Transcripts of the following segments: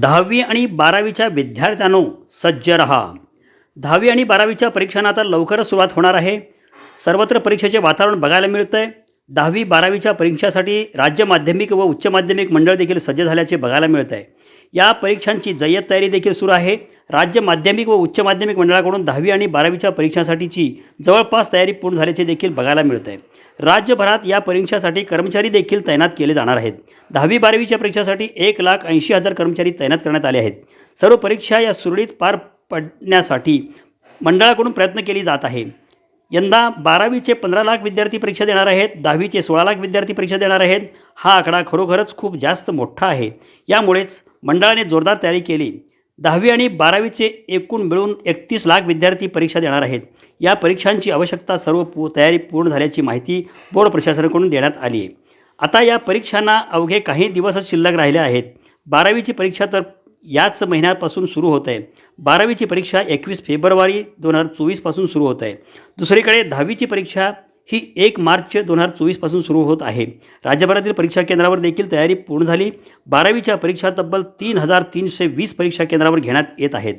दहावी आणि बारावीच्या विद्यार्थ्यांनो सज्ज रहा. दहावी आणि बारावीच्या परीक्षांना आता लवकरच सुरुवात होणार आहे. सर्वत्र परीक्षेचे वातावरण बघायला मिळतं आहे दहावी बारावीच्या परीक्षासाठी राज्य माध्यमिक व उच्च माध्यमिक मंडळ देखील सज्ज झाल्याचे बघायला मिळत आहे. या परीक्षांची जय्यत तयारी देखील सुरू आहे. राज्य माध्यमिक व उच्च माध्यमिक मंडळाकडून दहावी आणि बारावीच्या परीक्षांसाठीची जवळपास तयारी पूर्ण झाल्याचे देखील बघायला मिळत आहे. राज्यभरात या परीक्षासाठी कर्मचारी देखील तैनात केले जाणार आहेत. दहावी बारावीच्या परीक्षासाठी एक लाख ऐंशी हजार कर्मचारी तैनात करण्यात आले आहेत. सर्व परीक्षा या सुरळीत पार पडण्यासाठी मंडळाकडून प्रयत्न केली जात आहे. यंदा बारावीचे पंधरा लाख विद्यार्थी परीक्षा देणार आहेत दहावीचे सोळा लाख विद्यार्थी परीक्षा देणार आहेत. हा आकडा खरोखरच खूप जास्त मोठा आहे. यामुळेच मंडळाने जोरदार तयारी केली. दहावी आणि बारावीचे एकूण मिळून एकतीस लाख विद्यार्थी परीक्षा देणार आहेत. या परीक्षांची आवश्यकता सर्व पू तयारी पूर्ण झाल्याची माहिती बोर्ड प्रशासनाकडून देण्यात आली आहे. आता या परीक्षांना अवघे काही दिवसच शिल्लक राहिले आहेत. बारावीची परीक्षा तर याच महिन्यापासून सुरू होत आहे. बारावीची परीक्षा एकवीस फेब्रुवारी दोन हजार चोवीसपासून सुरू होत आहे. दुसरीकडे दहावीची परीक्षा ही एक मार्च दोन हजार चोवीसपासून सुरू होत आहे. राज्यभरातील परीक्षा केंद्रावर देखील तयारी पूर्ण झाली. बारावीच्या परीक्षा तब्बल तीन हजार तीनशे वीस परीक्षा केंद्रावर घेण्यात येत आहेत.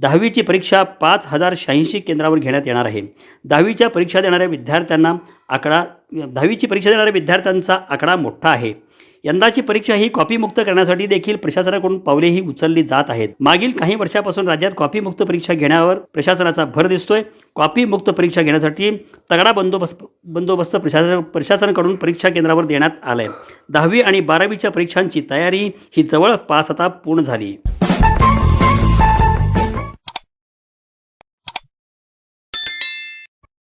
दहावीची परीक्षा पाच हजार शहाऐंशी केंद्रावर घेण्यात येणार आहे. दहावीच्या परीक्षा देणाऱ्या विद्यार्थ्यांना आकडा दहावीची परीक्षा देणाऱ्या विद्यार्थ्यांचा आकडा मोठा आहे. यंदाची परीक्षा ही कॉपीमुक्त करण्यासाठी देखील प्रशासनाकडून पावलेही उचलली जात आहेत. मागील काही वर्षापासून राज्यात कॉपीमुक्त परीक्षा घेण्यावर प्रशासनाचा भर दिसतोय. कॉपीमुक्त परीक्षा घेण्यासाठी तगडा बंदोबस्त बंदोबस्त प्रशासन प्रशासनाकडून परीक्षा केंद्रावर देण्यात आलाय. आहे दहावी आणि बारावीच्या परीक्षांची तयारी ही जवळपास आता पूर्ण झाली.